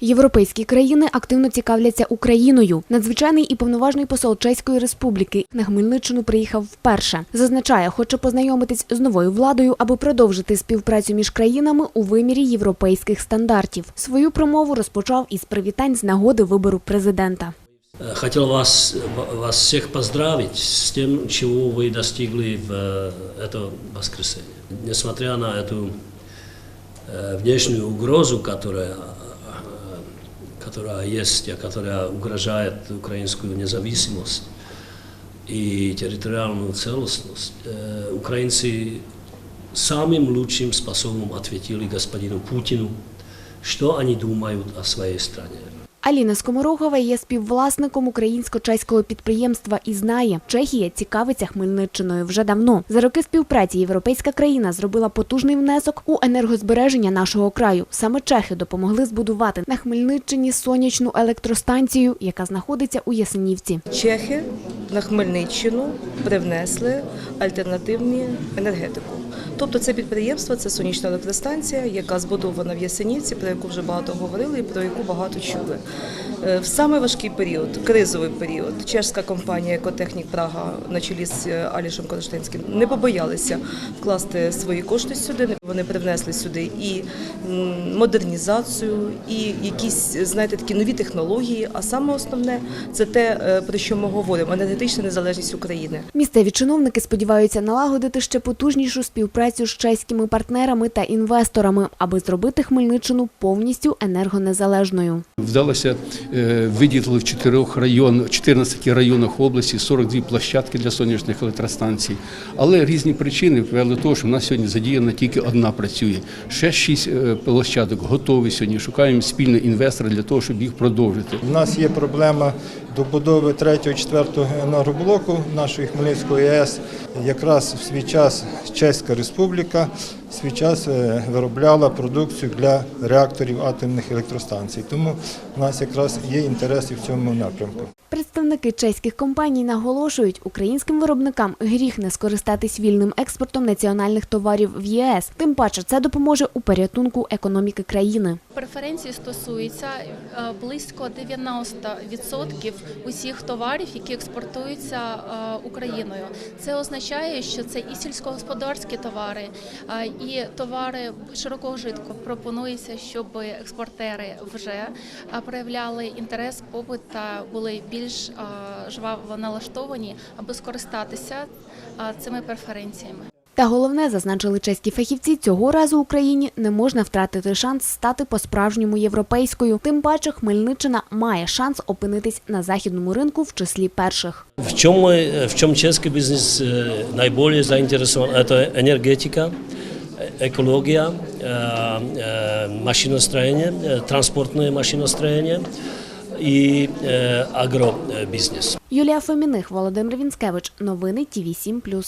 Європейські країни активно цікавляться Україною. Надзвичайний і повноважний посол Чеської Республіки на Хмельниччину приїхав вперше. Зазначає, хоче познайомитись з новою владою, аби продовжити співпрацю між країнами у вимірі європейських стандартів. Свою промову розпочав із привітань з нагоди вибору президента. Э, Хотел вас, вас всех поздравить с тем, чего вы достигли в э, это воскресенье. Несмотря на эту э, внешнюю угрозу, которая, э, которая есть, и которая угрожает украинскую независимость и территориальную целостность, э, украинцы самым лучшим способом ответили господину Путину, что они думают о своей стране. Аліна Скоморохова є співвласником українсько-чеського підприємства і знає, Чехія цікавиться Хмельниччиною вже давно. За роки співпраці європейська країна зробила потужний внесок у енергозбереження нашого краю. Саме чехи допомогли збудувати на Хмельниччині сонячну електростанцію, яка знаходиться у Ясенівці. Чехи на Хмельниччину привнесли альтернативні енергетику. Тобто це підприємство, це сонячна електростанція, яка збудована в Ясенівці, про яку вже багато говорили і про яку багато чули. Е, В саме важкий період, кризовий період, чешська компанія Екотехнік Прага на чолі з е, Алішем Конштинським не побоялися вкласти свої кошти сюди. Вони привнесли сюди і модернізацію, і якісь, знаєте, такі нові технології. А саме основне це те, е, про що ми говоримо: енергетична незалежність України. Місцеві чиновники сподіваються налагодити ще потужнішу співпрацю з чеськими партнерами та інвесторами, аби зробити Хмельниччину повністю енергонезалежною. Вдалося е, виділити в чотирьох район, 14 районах області 42 площадки для сонячних електростанцій. Але різні причини привели до того, що в нас сьогодні задіяна тільки одна працює. Ще шість е, площадок готові сьогодні. Шукаємо спільний інвестора для того, щоб їх продовжити. У нас є проблема добудови 3-4 енергоблоку нашої Хмельницької АЕС. Якраз в свій час Чеська Республіка в свій час е, виробляла продукцію для реакторів атомних електростанцій. Тому в нас якраз є інтереси в цьому напрямку. Представники чеських компаній наголошують, українським виробникам гріх не скористатись вільним експортом національних товарів в ЄС. Тим паче це допоможе у порятунку економіки країни. Преференції стосуються е, близько 90% усіх товарів, які експортуються е, Україною. Це означає, що це і сільськогосподарські товари, е, і товари широкого житку. Пропонується, щоб експортери вже проявляли інтерес, попит та були більш е, жваво налаштовані, аби скористатися е, цими преференціями. Та головне, зазначили чеські фахівці, цього разу Україні не можна втратити шанс стати по-справжньому європейською. Тим паче Хмельниччина має шанс опинитись на західному ринку в числі перших. В чем, мы, в чем чешский бизнес э, наиболее заинтересован? Это энергетика, э, экология, э, э, машиностроение, э, транспортное машиностроение и э, агробизнес. Юлія Фоміних, Володимир Вінськевич. Новини ТІВІ 7+.